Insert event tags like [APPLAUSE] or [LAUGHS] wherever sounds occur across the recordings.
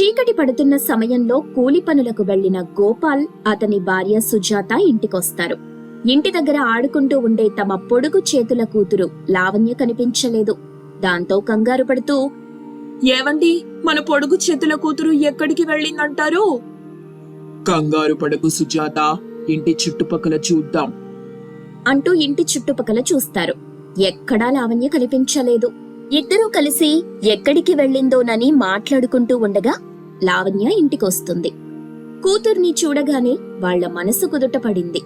చీకటి పడుతున్న సమయంలో కూలి పనులకు వెళ్ళిన గోపాల్ అతని భార్య సుజాత ఇంటికొస్తారు. ఇంటి దగ్గర ఆడుకుంటూ ఉండే తమ పొడుగు చేతుల కూతురు లావణ్య కనిపించలేదు. దాంతో కంగారు పడుతూ ఏవండి మన పొడుగు చేతుల కూతురు ఎక్కడికి వెళ్ళిందంటారు? కంగారు పడకు సుజాత ఇంటి చుట్టుపక్కల చూద్దాం. అంటూ ఇంటి చుట్టుపక్కల చూస్తారు. ఎక్కడా లావణ్య కనిపించలేదు. ఇద్దరూ కలిసి ఎక్కడికి వెళ్ళిందోనని మాట్లాడుకుంటూ ఉండగా లావణ్య ఇంటికొస్తుంది. కూతుర్ని చూడగానే వాళ్ళ మనసు కుదుట పడింది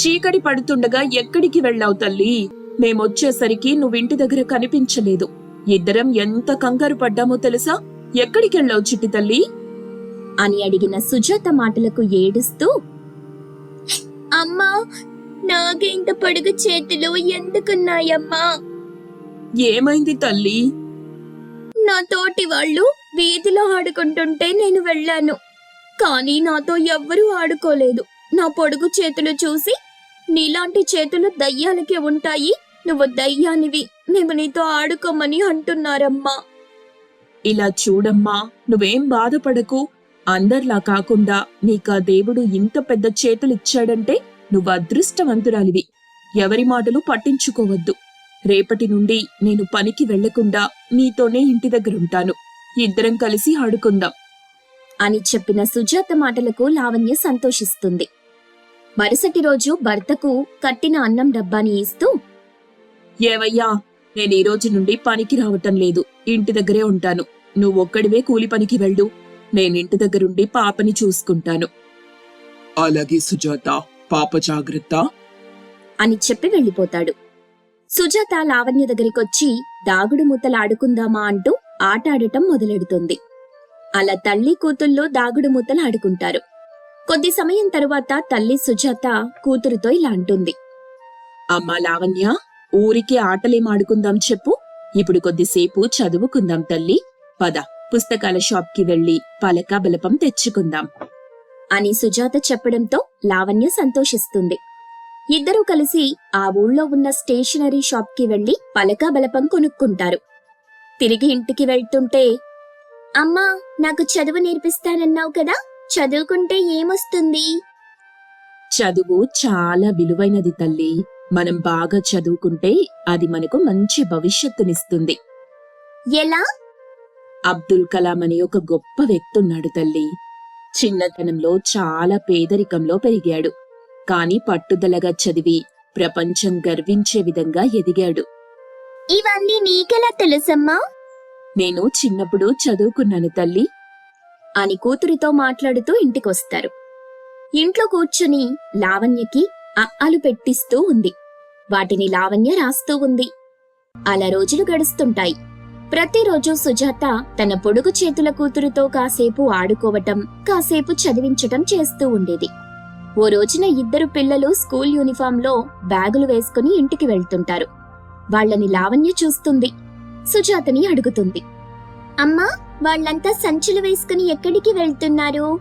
చీకటి పడుతుండగా ఎక్కడికి వెళ్ళావు తల్లి? మేమొచ్చేసరికి నువ్వింటి దగ్గర కనిపించలేదు. ఇద్దరం ఎంత కంగారు పడ్డామో తెలుసా? ఎక్కడికి వెళ్ళావు చిట్టి తల్లి? అని అడిగిన సుజాత మాటలకు ఏడుస్తూ అమ్మా నాకింత పొడుగు చేతులు ఎందుకున్నాయమ్మా? ఏమైంది తల్లి? నా తోటి వాళ్ళు వీధిలో ఆడుకుంటుంటే నేను వెళ్ళాను. కానీ నాతో ఎవ్వరూ ఆడుకోలేదు. నా పొడుగు చేతులు చూసి నీలాంటి చేతులు దయ్యాలకే ఉంటాయి. నువ్వు దయ్యానివి. మేము నీతో ఆడుకోమని అంటున్నారమ్మా. ఇలా చూడమ్మా. నువ్వేం బాధపడకు. అందర్లా కాకుండా నీకా దేవుడు ఇంత పెద్ద చేతులిచ్చాడంటే నువ్వు అదృష్టవంతురాలివి. ఎవరి మాటలు పట్టించుకోవద్దు. రేపటి నుండి నేను పనికి వెళ్ళకుండా నీతోనే ఇంటి దగ్గరుంటాను. ఇద్దరం కలిసి ఆడుకుందాం అని చెప్పిన సుజాత మాటలకు లావణ్య సంతోషిస్తుంది. మరుసటి రోజు భర్తకు కట్టిన అన్నం డబ్బాని ఇస్తూ ఏవయ్యా నేను ఈ రోజు నుండి పనికి రావటం లేదు. ఇంటి దగ్గరే ఉంటాను. నువ్వొక్కడివే కూలి పనికి వెళ్ళు. నేనింటి దగ్గరుండి పాపని చూసుకుంటాను. అలాగే సుజాత పాప జాగ్రత్త? అని చెప్పి వెళ్ళిపోతాడు. సుజాత లావణ్య దగ్గరికొచ్చి దాగుడు మూతలు ఆడుకుందామా అంటూ ఆట ఆడటం మొదలెడుతుంది. అలా తల్లి కూతుళ్ళు దాగుడు మూతలు ఆడుకుంటారు. కొద్ది సమయం తరువాత తల్లి సుజాత కూతురుతో ఇలా అంటుంది. అమ్మా లావణ్య ఊరికి ఆటలేం ఆడుకుందాం చెప్పు. ఇప్పుడు కొద్దిసేపు చదువుకుందాం తల్లి. పద పుస్తకాల షాప్కి వెళ్ళి పలక బలపం తెచ్చుకుందాం. అని సుజాత చెప్పడంతో లావణ్య సంతోషిస్తుంది. ఇద్దరూ కలిసి ఆ ఊళ్ళో ఉన్న స్టేషనరీ షాప్కి వెళ్ళి పలకా బలపం కొనుక్కుంటారు. తిరిగి ఇంటికి వెళ్తుంటే అమ్మా నాకు చదువు నేర్పిస్తానన్నావు కదా చదువుకుంటే ఏమొస్తుంది? చదువు చాలా విలువైనది తల్లి. మనం బాగా చదువుకుంటే అది మనకు మంచి భవిష్యత్తునిస్తుంది. ఎలా? అబ్దుల్ కలాం అనే ఒక గొప్ప వ్యక్తి ఉన్నాడు తల్లి. చిన్నతనంలో చాలా పేదరికంలో పెరిగాడు. కాని పట్టుదలగా చదివి ప్రపంచం గర్వించే విధంగా ఎదిగాడు. ఇవన్నీ నీకెలా తెలుసమ్మా? నేను చిన్నప్పుడు చదువుకున్నాను తల్లి అని కూతురితో మాట్లాడుతూ ఇంటికొస్తారు. ఇంట్లో కూర్చుని లావణ్యకి అలు పెట్టిస్తూ ఉంది. వాటిని లావణ్య రాస్తూ ఉంది. అలా రోజులు గడుస్తుంటాయి. ప్రతిరోజు సుజాత తన పొడుగు చేతుల కూతురుతో కాసేపు ఆడుకోవటం కాసేపు చదివించటం చేస్తూ ఉండేది. ఓ రోజున ఇద్దరు పిల్లలు స్కూల్ యూనిఫామ్లో బ్యాగులు వేసుకుని ఇంటికి వెళ్తుంటారు. వాళ్ళని లావణ్య చూస్తుంది. సుజాతని అడుగుతుంది. అమ్మా వాళ్ళంతా సంచులు వేసుకుని ఎక్కడికి వెళ్తున్నారు?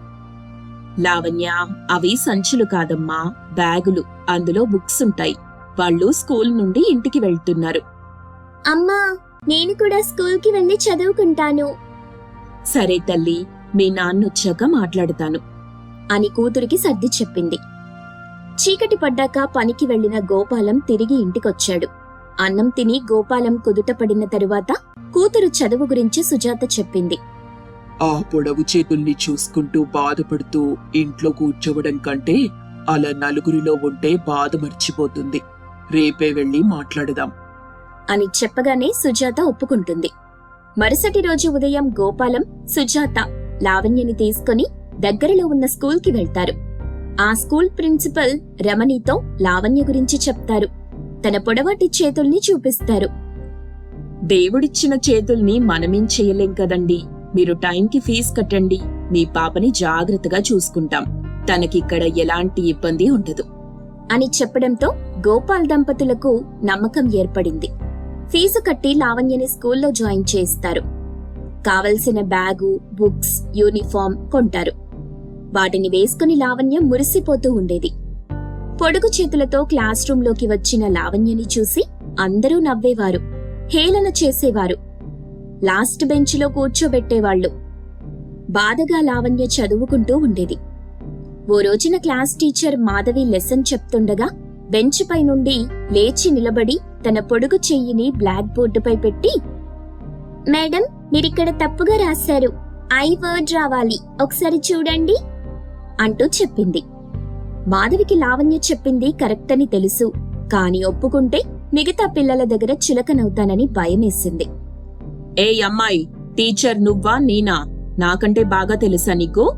లావణ్య అవి సంచులు కాదమ్మా బ్యాగులు. అందులో బుక్స్ ఉంటాయి. వాళ్ళు స్కూల్ నుండి ఇంటికి వెళ్తున్నారు. అమ్మా నేను కూడా స్కూల్కి వెళ్ళి చదువుకుంటాను. సరే తల్లి మీ నాన్నొచ్చాక మాట్లాడుతాను. అని కూతురికి సర్ది చెప్పింది. చీకటి పడ్డాక పనికి వెళ్ళిన గోపాలం తిరిగి ఇంటికొచ్చాడు. అన్నం తిని గోపాలం కుదుట పడిన తరువాత కూతురు చదువు గురించి సుజాత చెప్పింది. ఆ పొడవు చేతుల్ని చూసుకుంటూ బాధపడుతూ ఇంట్లో కూర్చోవడం కంటే అలా నలుగురిలో ఉంటే బాధ మర్చిపోతుంది. రేపే వెళ్ళి మాట్లాడదాం. అని చెప్పగానే సుజాత ఒప్పుకుంటుంది. మరుసటి రోజు ఉదయం గోపాలం సుజాత లావణ్యని తీసుకుని దగ్గరలో ఉన్న స్కూల్కి వెళ్తారు. ఆ స్కూల్ ప్రిన్సిపల్ రమణితో లావణ్య గురించి చెప్తారు. తన పొడవాటి చేతుల్ని చూపిస్తారు. దేవుడిచ్చిన చేతుల్ని మనమేం చేయలేం కదండి. మీరు టైంకి ఫీజు కట్టండి. మీ పాపని జాగ్రత్తగా చూసుకుంటాం. తనకిక్కడ ఎలాంటి ఇబ్బంది ఉండదు. అని చెప్పడంతో గోపాల్ దంపతులకు నమ్మకం ఏర్పడింది. ఫీజు కట్టి లావణ్యని స్కూల్లో జాయిన్ చేయిస్తారు. కావలసిన బ్యాగు బుక్స్ యూనిఫామ్ కొంటారు. వాటిని వేసుకుని లావణ్య మురిసిపోతూ ఉండేది. పొడుగు చేతులతో క్లాస్ రూంలోకి వచ్చిన లావణ్యని చూసి అందరూ నవ్వేవారు. హేళన చేసేవారు. లాస్ట్ బెంచ్లో కూర్చోబెట్టేవాళ్ళు బాధగా లావణ్య చదువుకుంటూ ఉండేది. ఓ రోజున క్లాస్ టీచర్ మాధవి లెసన్ చెప్తుండగా బెంచ్ పై నుండి లేచి నిలబడి తన పొడుగు చెయ్యిని బ్లాక్ బోర్డుపై పెట్టి మేడం మీరిక్కడ తప్పుగా రాశారు. ఐ వర్డ్ రావాలి. ఒకసారి చూడండి అంటూ చెప్పింది. మాధవికి లావణ్య చెప్పింది కరెక్ట్ అని తెలుసు. కాని ఒప్పుకుంటే మిగతా పిల్లల దగ్గర చులకనవుతానని భయమేసింది. ఏ అమ్మాయి టీచర్ నువ్వా నేనా? నాకంటే బాగా తెలుసా నీకు?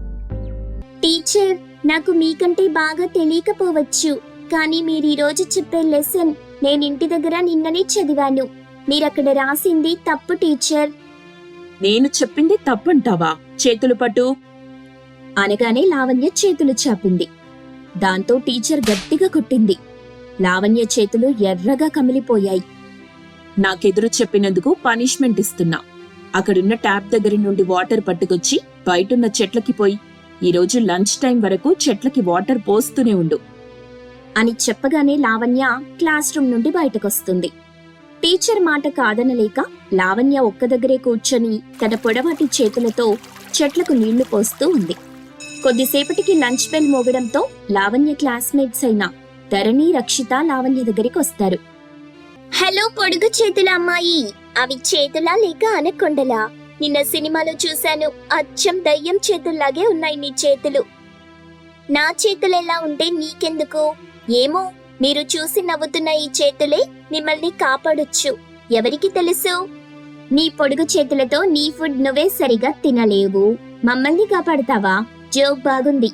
టీచర్ నాకు మీకంటే బాగా తెలియకపోవచ్చు. కానీ మీరు ఈ రోజు చెప్పే లెసన్ నేను ఇంటి దగ్గర నిన్ననే చదివాను. మీరక్కడ రాసింది తప్పు టీచర్. నేను చెప్పింది తప్పంటావా? చేతులు పట్టు. అనగానే లావణ్య చేతులు చాపింది. దాంతో టీచర్ గట్టిగా కొట్టింది. లావణ్య చేతులు ఎర్రగా కమిలిపోయాయి. నాకెదురు చెప్పినందుకు పనిష్మెంట్ ఇస్తున్నా. అక్కడున్న ట్యాప్ దగ్గర నుండి వాటర్ పట్టుకొచ్చి బయటున్న చెట్లకి పోయి ఈ రోజు లంచ్ టైం వరకు చెట్లకి వాటర్ పోస్తూనే ఉండు. అని చెప్పగానే లావణ్య క్లాస్ రూమ్ నుండి బయటకొస్తుంది. టీచర్ మాట కాదనలేక లావణ్య ఒక్క దగ్గరే కూర్చొని తన పొడవాటి చేతులతో చెట్లకు నీళ్ళు పోస్తూ ఉంది. కొద్దిసేపటికి లంచ్ బెల్ మోగడంతో లావణ్య క్లాస్మేట్స్ అయిన ధరణి రక్షిత లావణ్య దగ్గరికి వస్తారు. హలో పొడుగు చేతుల అమ్మాయి. అవి చేతులా లేక అనకొండలా? నిన్న సినిమాలో చూశాను. అచ్చం దయ్యం చేతుల్లాగే ఉన్నాయి నీ చేతులు. నా చేతులు ఎలా ఉంటే నీకెందుకు? ఏమో మీరు చూసి నవ్వుతున్న ఈ చేతులే మిమ్మల్ని కాపాడొచ్చు. ఎవరికి తెలుసు? నీ పొడుగు చేతులతో నీ ఫుడ్ నువ్వే సరిగా తినలేవు. మమ్మల్ని కాపాడతావా? జోక్ బాగుంది.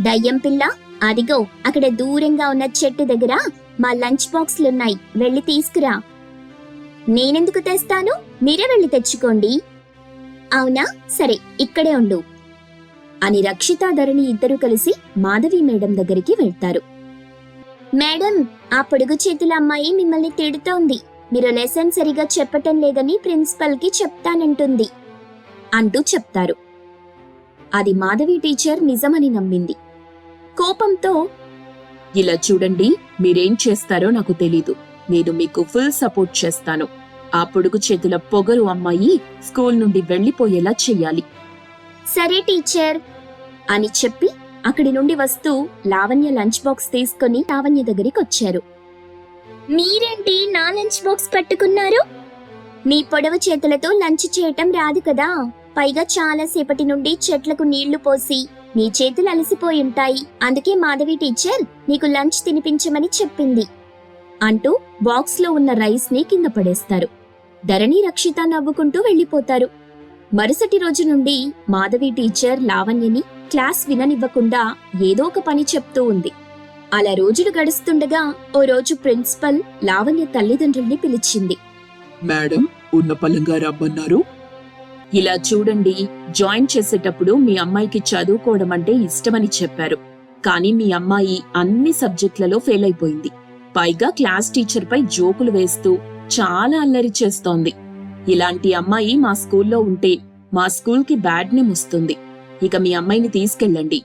దయ్యం పిల్ల అదిగో అక్కడ దూరంగా ఉన్న చెట్టు దగ్గర మా లంచ్ బాక్స్లున్నాయి. వెళ్ళి తీసుకురా. నేనెందుకు తెస్తాను? మీరే వెళ్ళి తెచ్చుకోండి. అవునా? సరే ఇక్కడే ఉండు. అని రక్షితాధరణి ఇద్దరు కలిసి మాధవి మేడం దగ్గరికి వెళ్తారు. మేడం ఆ పొడుగు చేతుల అమ్మాయి మిమ్మల్ని తిడుతోంది. మీరు లెసన్ సరిగా చెప్పటం లేదని ప్రిన్సిపల్కి చెప్తానంటుంది. అంటూ చెప్తారు. అది మాధవి టీచర్ నిజమని నమ్మింది. కోపంతో ఇలా చూడండి మీరేం చేస్తారో నాకు తెలీదు. నేను మీకు ఫుల్ సపోర్ట్ చేస్తాను. ఆ పొడుగు చేతుల పొగరు అమ్మాయి స్కూల్ నుండి వెళ్ళిపోయేలా చెయ్యాలి. సరే టీచర్ అని చెప్పి అక్కడి నుండి వస్తూ లావణ్య లంచ్ బాక్స్ తీసుకొని లావణ్య దగ్గరికి వచ్చారు. మీరేంటి నా లంచ్ బాక్స్ పట్టుకున్నారు? మీ పొడవు చేతులతో లంచ్ చేయటం రాదు కదా. పైగా చాలాసేపటి నుండి చెట్లకు నీళ్ళు పోసి నీ చేతులు అలసిపోయి ఉంటాయి. అందుకే మాధవి టీచర్ నీకు లంచ్ తినిపించమని చెప్పింది. అంటూ బాక్స్లో ఉన్న రైస్ని కింద పడేస్తారు. ధరణి రక్షిత నవ్వుకుంటూ వెళ్ళిపోతారు మరుసటి రోజు నుండి మాధవి టీచర్ లావణ్యని క్లాస్ విననివ్వకుండా ఏదో ఒక పని చెప్తూ ఉంది. అలా రోజులు గడుస్తుండగా ఓ రోజు ప్రిన్సిపల్ లావణ్య తల్లిదండ్రుల్ని పిలిచింది. మేడం ఉన్న పలంగా రమ్మన్నారు ఇలా చూడండి జాయిన్ చేసేటప్పుడు మీ అమ్మాయికి చదువుకోవడం అంటే ఇష్టమని చెప్పారు. కానీ మీ అమ్మాయి అన్ని సబ్జెక్టులలో ఫెయిల్ అయిపోయింది. పైగా క్లాస్ టీచర్ పై జోకులు వేస్తూ చాలా అల్లరి చేస్తోంది. ఇలాంటి అమ్మాయి మా స్కూల్లో ఉంటే మా స్కూల్కి బ్యాడ్ నేమ్ వస్తుంది. ఇక మీ అమ్మాయిని తీసుకెళ్ళండి.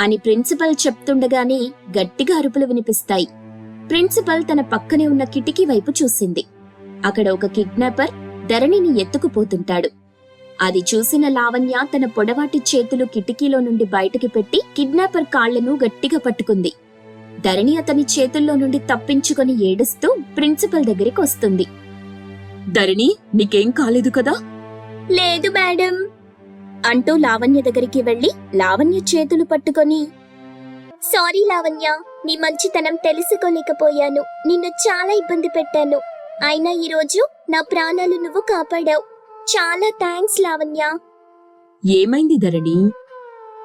అని ప్రిన్సిపల్ చెప్తుండగానే గట్టిగా అరుపులు వినిపిస్తాయి. ప్రిన్సిపల్ తన పక్కనే ఉన్న కిటికీ వైపు చూసింది. అక్కడ ఒక కిడ్నాపర్ ధరణిని ఎత్తుకుపోతుంటాడు. అది చూసిన లావణ్య తన పొడవాటి చేతులు కిటికీలో నుండి బయటకి పెట్టి కిడ్నాపర్ కాళ్ళను గట్టిగా పట్టుకుంది. ధరణి అతని చేతుల్లో నుండి తప్పించుకొని ఏడుస్తూ ప్రిన్సిపల్ దగ్గరికి వస్తుంది. ధరణి నీకేం కాలేదు కదా? లేదు మేడం. అంటూ లావణ్య దగ్గరికి వెళ్ళి లావణ్య చేతులు పట్టుకొని సారీ లావణ్య నీ మంచితనం తెలుసుకోలేకపోయాను. నిన్ను చాలా ఇబ్బంది పెట్టాను. అయినా ఈరోజు నా ప్రాణాలు నువ్వు కాపాడావు. చాలా థ్యాంక్స్ లావణ్య. ఏమైంది ధరణి?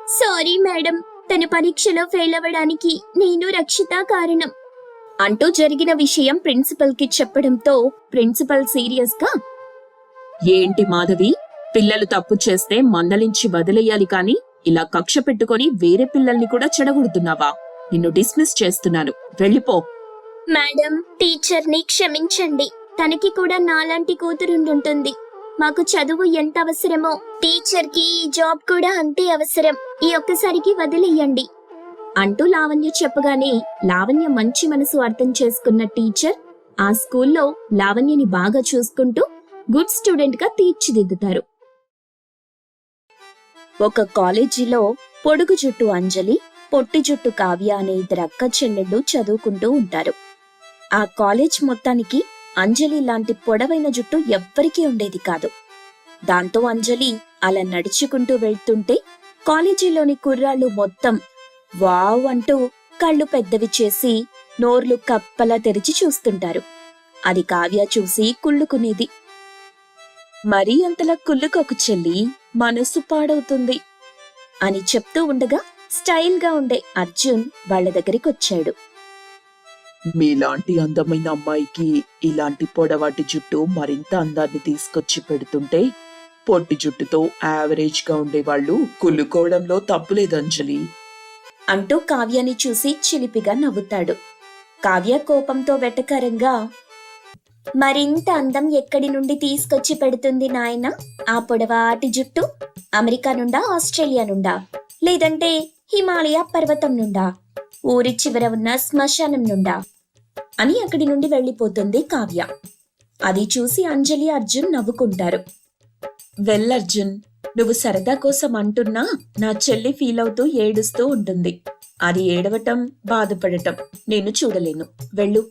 సారీ మేడం తన పరీక్షలో ఫెయిల్ అవ్వడానికి నేను రక్షిత కారణం. అంటూ జరిగిన విషయం ప్రిన్సిపల్కి చెప్పడంతో ప్రిన్సిపల్ సీరియస్గా ఏంటి మాధవి పిల్లలు తప్పు చేస్తే మందలించి వదిలేయాలి కాని ఇలా కక్ష పెట్టుకొని వేరే పిల్లల్ని కూడా చెడగొడుతున్నావా? నిన్ను డిస్మిస్ చేస్తున్నాను. వెళ్ళిపో. మేడం టీచర్ని క్షమించండి. తనకి కూడా నాలాంటి కూతురుండుంటుంది. మాకు చదువు ఎంత అవసరమో టీచర్కి ఈ జాబ్ కూడా అంతే అవసరం. ఈ ఒక్కసారికి వదిలేయండి. అంటూ లావణ్య చెప్పగానే లావణ్య మంచి మనసు అర్థం చేసుకున్న టీచర్ ఆ స్కూల్లో లావణ్యని బాగా చూసుకుంటూ గుడ్ స్టూడెంట్గా తీర్చిదిద్దుతారు. ఒక కాలేజీలో పొడుగు జుట్టు అంజలి పొట్టి జుట్టు కావ్య అనే ఇద్దరు అక్క చెల్లెళ్ళు చదువుకుంటూ ఉంటారు. ఆ కాలేజ్ మొత్తానికి అంజలి లాంటి పొడవైన జుట్టు ఎవ్వరికీ ఉండేది కాదు. దాంతో అంజలి అలా నడుచుకుంటూ వెళ్తుంటే కాలేజీలోని కుర్రాళ్ళు మొత్తం వావ్ అంటూ కళ్ళు పెద్దవి చేసి నోర్లు కప్పలా తెరిచి చూస్తుంటారు. అది కావ్య చూసి కుళ్ళుకునేది. మరీ అంతలా కుళ్ళుకొక చెల్లి మనస్సు పాడవుతుంది అని చెప్తూ ఉండగా స్టైల్గా ఉండే అర్జున్ వాళ్ళ దగ్గరికి వచ్చాడు మీలాంటి అందమైన అమ్మాయికి ఇలాంటి పొడవాటి జుట్టు మరింత అందాన్ని తీసుకొచ్చి పెడుతుంటే పొట్టి జుట్టుతో యావరేజ్గా ఉండేవాళ్ళు కుళ్ళుకోవడంలో తప్పులేదు అంజలి అంటూ కావ్యని చూసి చిలిపిగా నవ్వుతాడు. కావ్య కోపంతో వెటకరంగా మరింత అందం ఎక్కడి నుండి తీసుకొచ్చి పెడుతుంది నాయన? ఆ పొడవాటి జుట్టు అమెరికా నుండా ఆస్ట్రేలియా నుండా? లేదంటే హిమాలయ పర్వతం నుండా? ఊరి చివర ఉన్న శ్మశానం నుండా. అని అక్కడి నుండి వెళ్ళిపోతుంది కావ్య. అది చూసి అంజలి అర్జున్ నవ్వుకుంటారు. వెల్ అర్జున్ నువ్వు సరదా కోసం అంటున్నా నా చెల్లి ఫీల్ అవుతూ ఏడుస్తూ ఉంటుంది. అది ఏడవటం బాధపడటం నేను చూడలేను. వెళ్ళు.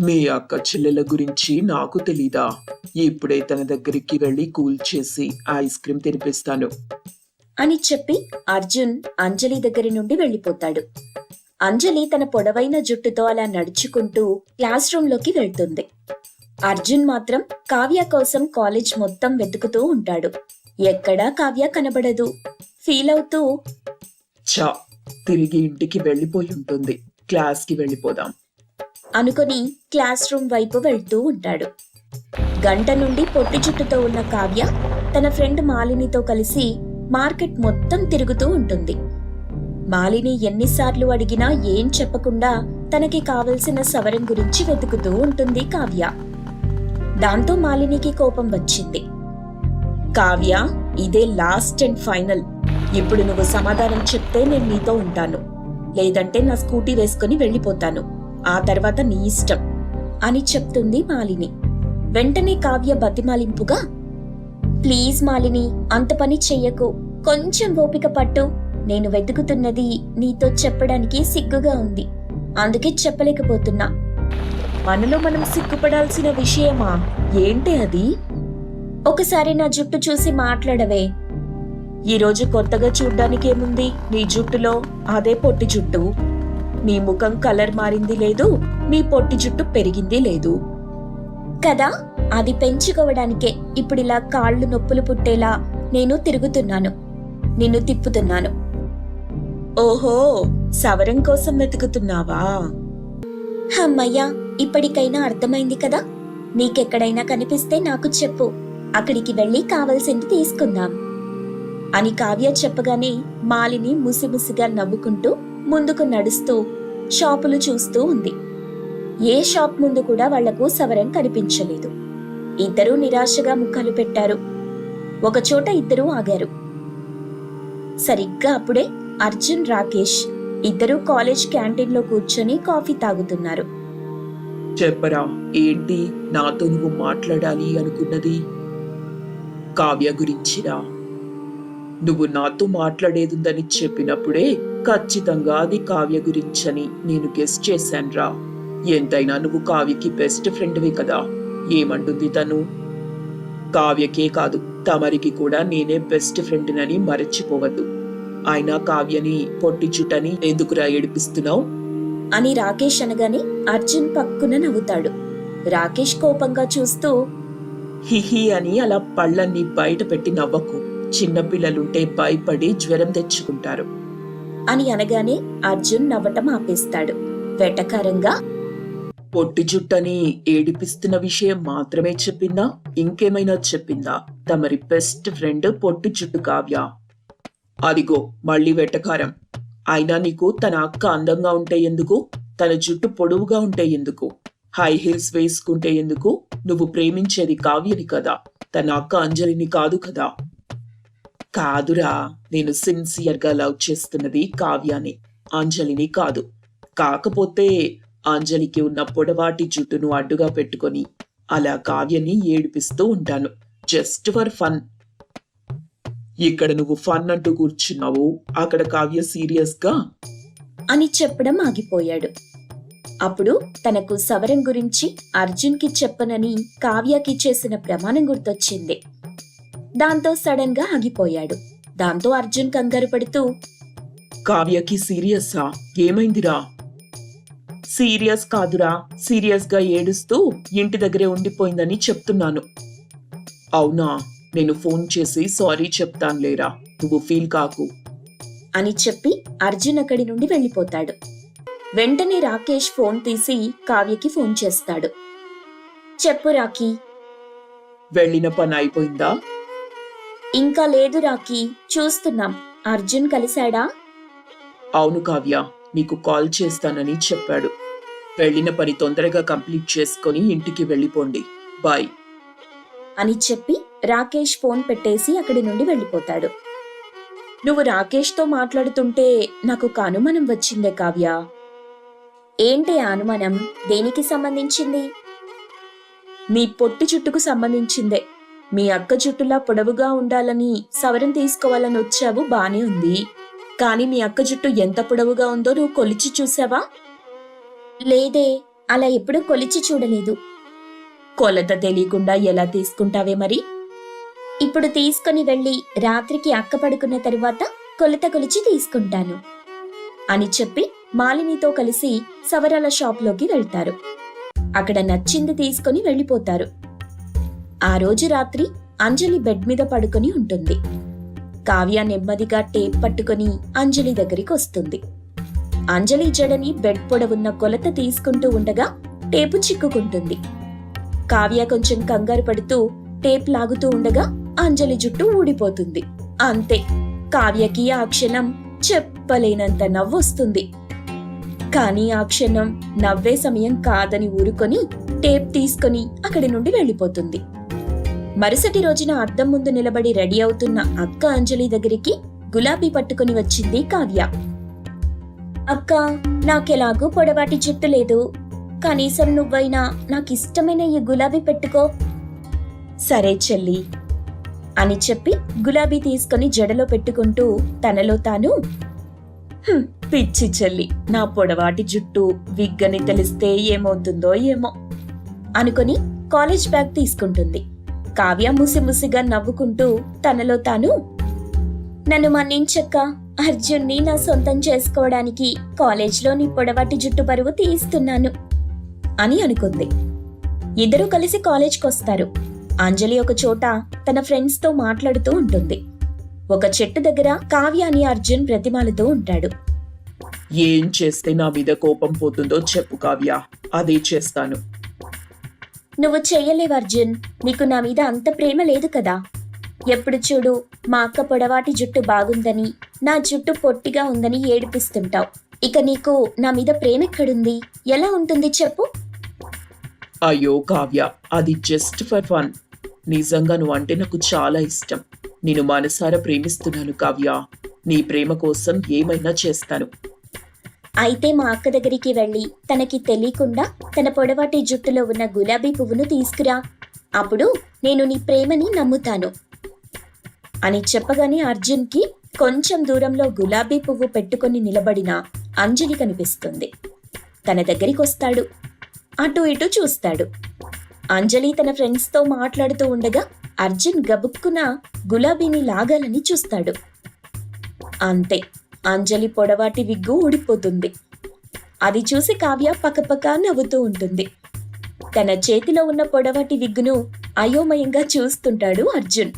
మీ అక్క చెల్లెల గురించి నాకు తెలీదా? ఇప్పుడే తన దగ్గరికి వెళ్ళి కూల్ చేసి ఐస్ క్రీమ్ తినిపిస్తాను. అని చెప్పి అర్జున్ అంజలి దగ్గరి నుండి వెళ్ళిపోతాడు. అంజలి తన పొడవైన జుట్టుతో అలా నడుచుకుంటూ క్లాస్ రూమ్లోకి వెళ్తుంది. అర్జున్ మాత్రం కావ్య కోసం కాలేజ్ మొత్తం వెతుకుతూ ఉంటాడు. ఎక్కడా కావ్య కనబడదు. ఫీల్ అవుతూ చా తిరిగి ఇంటికి వెళ్ళిపోయి ఉంటుంది. క్లాస్కి వెళ్ళిపోదాం. అనుకుని క్లాస్ రూమ్ వైపు వెళ్తూ ఉంటాడు. గంట నుండి పొట్టి జుట్టుతో ఉన్న కావ్య తన ఫ్రెండ్ మాలినితో కలిసి మార్కెట్ మొత్తం తిరుగుతూ ఉంటుంది. మాలిని ఎన్నిసార్లు అడిగినా ఏం చెప్పకుండా తనకి కావలసిన సవరం గురించి వెతుకుతూ ఉంటుంది కావ్య. దాంతో మాలినికి కోపం వచ్చింది. కావ్య ఇదే లాస్ట్ అండ్ ఫైనల్. ఇప్పుడు నువ్వు సమాధానం చెప్తే నేను నీతో ఉంటాను. లేదంటే నా స్కూటీ వేసుకుని వెళ్ళిపోతాను. ఆ తర్వాత నీ ఇష్టం అని చెప్తుంది మాలిని. వెంటనే కావ్య బతిమాలింపుగా ప్లీజ్ మాలిని అంత పని చెయ్యకు. కొంచెం ఓపిక పట్టు. నేను వెతుకుతున్నది నీతో చెప్పడానికి సిగ్గుగా ఉంది. అందుకే చెప్పలేకపోతున్నా. మనలో మనం సిగ్గుపడాల్సిన విషయమా? ఏంటి అది? ఒకసారి నా జుట్టు చూసి మాట్లాడవే. ఈరోజు కొత్తగా చూడ్డానికేముంది నీ జుట్టులో? అదే పొట్టి జుట్టు. నీ ముఖం కలర్ మారింది లేదు నీ పొట్టి జుట్టు పెరిగింది లేదు. కదా? అది పెంచుకోవడానికే ఇప్పుడిలా కాళ్ళు నొప్పులు పుట్టేలా నేను తిరుగుతున్నాను. నిన్ను తిప్పుతున్నాను. ఓహో సవరం కోసం వెతుకుతున్నావా? అమ్మయ్యా ఇప్పటికైనా అర్థమైంది కదా? నీకెక్కడైనా కనిపిస్తే నాకు చెప్పు. అక్కడికి వెళ్ళి కావలసింది తీసుకుందాం. అని కావ్య చెప్పగానే మాలిని ముసిముసిగా నవ్వుకుంటూ ముందుకు నడుస్తూ షాపులు చూస్తూ ఉంది. ఏ షాప్ ముందు కూడా వాళ్ళకు సవరం కనిపించలేదు. ఇద్దరూ నిరాశగా ముఖాలు పెట్టారు. ఒకచోట ఇద్దరూ ఆగారు. సరిగ్గా అప్పుడే అర్జున్ రాకేష్ ఇద్దరూ కాలేజ్ క్యాంటీన్లో కూర్చొని కాఫీ తాగుతున్నారు. చెప్పరా ఏంటి నాతో నువ్వు మాట్లాడాలి అనుకున్నది? కావ్య గురించిరా నువ్వు నాతో మాట్లాడేదుందని చెప్పినప్పుడే ఖచ్చితంగా అది కావ్య గురించని నేను గెస్ట్ చేశాన్రా. ఎంతైనా నువ్వు కావ్యకి బెస్ట్ ఫ్రెండ్వే కదా. ఏమంటుంది తను? కావ్యకే కాదు తమరికి కూడా నేనే బెస్ట్ ఫ్రెండ్నని మరచిపోవద్దు. అయినా కావ్యని పొట్టి చుట్టని ఎందుకురా ఏడిపిస్తున్నావు? అని రాకేష్ అనగానే అర్జున్ పక్కున నవ్వుతాడు. రాకేష్ కోపంగా చూస్తూ హిహి అని అలా పళ్ళన్ని బయట పెట్టి నవ్వకు. చిన్నపిల్లలుంటే భయపడి జ్వరం తెచ్చుకుంటారు. అని అనగానే అర్జున్ నవ్వటం ఆపేస్తాడు. వెటకారంగా పొట్టి జుట్టని ఏడిపిస్తున్న విషయం మాత్రమే చెప్పిందా? ఇంకేమైనా చెప్పిందా? తమరి బెస్ట్ ఫ్రెండ్ పొట్టి జుట్టు కావ్య. అదిగో మళ్ళీ వెటకారం. అయినా నీకు తన అక్క అందంగా ఉంటే ఎందుకు? తన జుట్టు పొడవుగా ఉంటే ఎందుకు? హై హీల్స్ వేసుకుంటే ఎందుకు? నువ్వు ప్రేమించేది కావ్యని కదా. తన అక్క అంజలిని కాదు కదా. కాదురా నేను సిన్సియర్గా లవ్ చేస్తున్నది కావ్యాని. అంజలిని కాదు. కాకపోతే అంజలికి ఉన్న పొడవాటి జుట్టును అడ్డుగా పెట్టుకొని అలా కావ్యని ఏడిపిస్తూ ఉంటాను. Just for fun. ఇక్కడ నువ్వు ఫన్ అంటూ కూర్చున్నావు. అక్కడ కావ్య సీరియస్గా అని చెప్పడం ఆగిపోయాడు. అప్పుడు తనకు సవరం గురించి అర్జున్కి చెప్పనని కావ్యకి చేసిన ప్రమాణం గుర్తొచ్చింది. దాంతో సడన్గా ఆగిపోయాడు. దాంతో అర్జున్ కంగారు పడుతూ కావ్యకి సీరియస్సా? ఏమైందిరా? సీరియస్ కాదురా. సీరియస్గా ఏడుస్తూ ఇంటి దగ్గరే ఉండిపోయిందని చెప్తున్నాను. అవునా? నేను ఫోన్ చేసి సారీ చెప్తానులేరా నువ్వు ఫీల్ కాకు. అని చెప్పి అర్జున్ అక్కడి నుండి వెళ్ళిపోతాడు. వెంటనే రాకేష్ ఫోన్ తీసి కావ్యకి ఫోన్ చేస్తాడు. చెప్పు రాకీ. వెళ్ళిన పని అయిపోయిందా? ఇంకా లేదు రాకీ. చూస్తున్నాం. అర్జున్ కలిశాడా? అవును కావ్య నీకు కాల్ చేస్తానని చెప్పాడు. వెళ్ళిన పని తొందరగా కంప్లీట్ చేసుకొని ఇంటికి వెళ్ళిపోండి. బాయ్. అని చెప్పి రాకేష్ ఫోన్ పెట్టేసి అక్కడి నుండి వెళ్ళిపోతాడు. నువ్వు రాకేష్తో మాట్లాడుతుంటే నాకు ఒక అనుమానం వచ్చిందే కావ్య. ఏంటి ఆ అనుమానం? దేనికి సంబంధించింది? మీ పొట్టి జుట్టుకు సంబంధించిందే. మీ అక్క జుట్టులా పొడవుగా ఉండాలని సవరం తీసుకోవాలని వచ్చావు బానే ఉంది. కానీ మీ అక్క జుట్టు ఎంత పొడవుగా ఉందో నువ్వు కొలిచి చూసావా? లేదే అలా ఎప్పుడూ కొలిచి చూడలేదు. కొలత తెలియకుండా ఎలా తీసుకుంటావే మరి? ఇప్పుడు తీసుకొని వెళ్ళి రాత్రికి అక్క పడుకున్న తరువాత కొలత కొలిచి తీసుకుంటాను అని చెప్పి మాలినితో కలిసి సవరాల షాప్లోకి వెళ్తారు. అక్కడ నచ్చింది తీసుకొని వెళ్ళిపోతారు. ఆ రోజు రాత్రి అంజలి బెడ్ మీద పడుకొని ఉంటుంది. కావ్య నెమ్మదిగా టేప్ పట్టుకొని అంజలి దగ్గరికి వస్తుంది. అంజలి జడని బెడ్ పొడవున్న కొలత తీసుకుంటూ ఉండగా టేపు చిక్కుకుంటుంది. కావ్య కొంచెం కంగారు పడుతూ టేప్ లాగుతూ ఉండగా అంజలి జుట్టు ఊడిపోతుంది. అంతే కావ్యకి ఆ క్షణం చెప్పలేనంత నవ్వొస్తుంది. కానీ ఆ క్షణం నవ్వే సమయం కాదని ఊరుకొని టేప్ తీసుకొని అక్కడి నుండి వెళ్ళిపోతుంది. మరుసటి రోజున అద్దం ముందు నిలబడి రెడీ అవుతున్న అక్క అంజలి దగ్గరికి గులాబీ పట్టుకుని వచ్చింది కావ్య. అక్క నాకెలాగూ పొడవాటి జుట్టు లేదు. కనీసం నువ్వైనా నాకు ఇష్టమైన ఈ గులాబీ పెట్టుకో. సరే చెల్లి అని చెప్పి గులాబీ తీసుకొని జడలో పెట్టుకుంటూ తనలో తాను పిచ్చి చెల్లి నా పొడవాటి జుట్టు విగ్గని తెలిస్తే ఏమవుతుందో ఏమో అనుకొని కాలేజ్ బ్యాగ్ తీసుకుంటుంది. కావ్య ముసిముసిగా నవ్వుకుంటూ తనలో తాను నన్ను మన్నించక్క అర్జున్ని నా సొంతం చేసుకోవడానికి కాలేజ్లో నీ పొడవాటి జుట్టు బరువు తీస్తున్నాను అని అనుకుంది. ఇద్దరూ కలిసి కాలేజ్కొస్తారు. అంజలి ఒక చోట తన ఫ్రెండ్స్తో మాట్లాడుతూ ఉంటుంది. ఒక చెట్టు దగ్గర కావ్య అని అర్జున్ ప్రతిమాలతో ఉంటాడు. ఏం చేస్తే నా మీద కోపం పోతుందో చెప్పు కావ్య. అదే చేస్తాను. నువ్వు చెయ్యలేవు అర్జున్. నీకు నా మీద అంత ప్రేమ లేదు కదా. ఎప్పుడు చూడు మా అక్క పొడవాటి జుట్టు బాగుందని నా జుట్టు పొట్టిగా ఉందని ఏడిపిస్తుంటావు. ఇక నీకు నా మీద ప్రేమ ఎక్కడుంది? ఎలా ఉంటుంది చెప్పు? అయ్యో కావ్య అది జస్ట్ ఫర్ ఫన్ నిజంగా నువ్వు అంటే నాకు చాలా ఇష్టం. నేను మనసారా ప్రేమిస్తున్నాను కావ్య. నీ ప్రేమ కోసం ఏమైనా చేస్తాను. అయితే మా అక్క దగ్గరికి వెళ్ళి తనకి తెలియకుండా తన పొడవాటి జుట్టులో ఉన్న గులాబీ పువ్వును తీసుకురా. అప్పుడు నేను నీ ప్రేమని నమ్ముతాను. అని చెప్పగానే అర్జున్కి కొంచెం దూరంలో గులాబీ పువ్వు పెట్టుకొని నిలబడిన అంజలి కనిపిస్తుంది. తన దగ్గరికి వస్తాడు. అటు ఇటు చూస్తాడు. అంజలి తన ఫ్రెండ్స్తో మాట్లాడుతూ ఉండగా అర్జున్ గబుక్కున గులాబీని లాగాలని చూస్తాడు. అంతే అంజలి పొడవాటి విగ్గు ఊడిపోతుంది. అది చూసి కావ్య పక్కపక్క నవ్వుతూ ఉంటుంది. తన చేతిలో ఉన్న పొడవాటి విగ్గును అయోమయంగా చూస్తుంటాడు అర్జున్.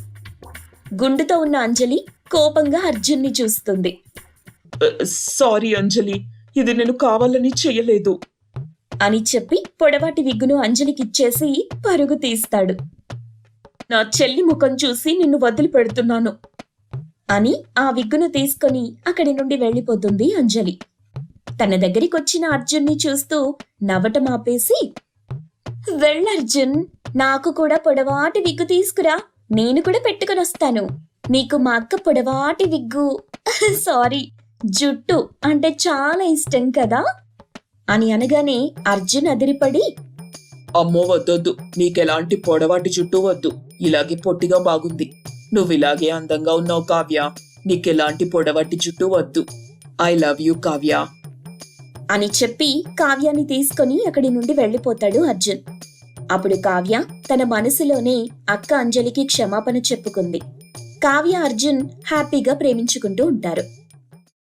గుండుతో ఉన్న అంజలి కోపంగా అర్జున్ని చూస్తుంది. సారీ అంజలి ఇది నేను కావాలని చెయ్యలేదు అని చెప్పి పొడవాటి విగ్గును అంజలికిచ్చేసి పరుగు తీస్తాడు. నా చెల్లి ముఖం చూసి నిన్ను వదిలిపెడుతున్నాను అని ఆ విగ్గును తీసుకొని అక్కడి నుండి వెళ్ళిపోతుంది అంజలి. తన దగ్గరికొచ్చిన అర్జున్ని చూస్తూ నవ్వటం ఆపేసి వెళ్ళర్జున్ నాకు కూడా పొడవాటి విగ్గు తీసుకురా. నేను కూడా పెట్టుకొని వస్తాను. నీకు మా అక్క పొడవాటి విగ్గు. [LAUGHS] సారీ జుట్టు అంటే చాలా ఇష్టం కదా? అని అనగానే అర్జున్ అదిరిపడి అమ్మో వద్దొద్దు నీకెలాంటి పొడవాటి చుట్టూ వద్దు. ఇలాగే పొట్టిగా బాగుంది. నువ్వు ఇలాగే అందంగా ఉన్నావు కావ్య. నీకెలాంటి పొడవటి జుట్టు వద్దు. I love you Kavya. అని చెప్పి కావ్యాన్ని తీసుకొని అక్కడి నుండి వెళ్ళిపోతాడు అర్జున్. అప్పుడు కావ్య తన మనసులోనే అక్క అంజలికి క్షమాపణ చెప్పుకుంది. కావ్య అర్జున్ హ్యాపీగా ప్రేమించుకుంటూ ఉంటారు.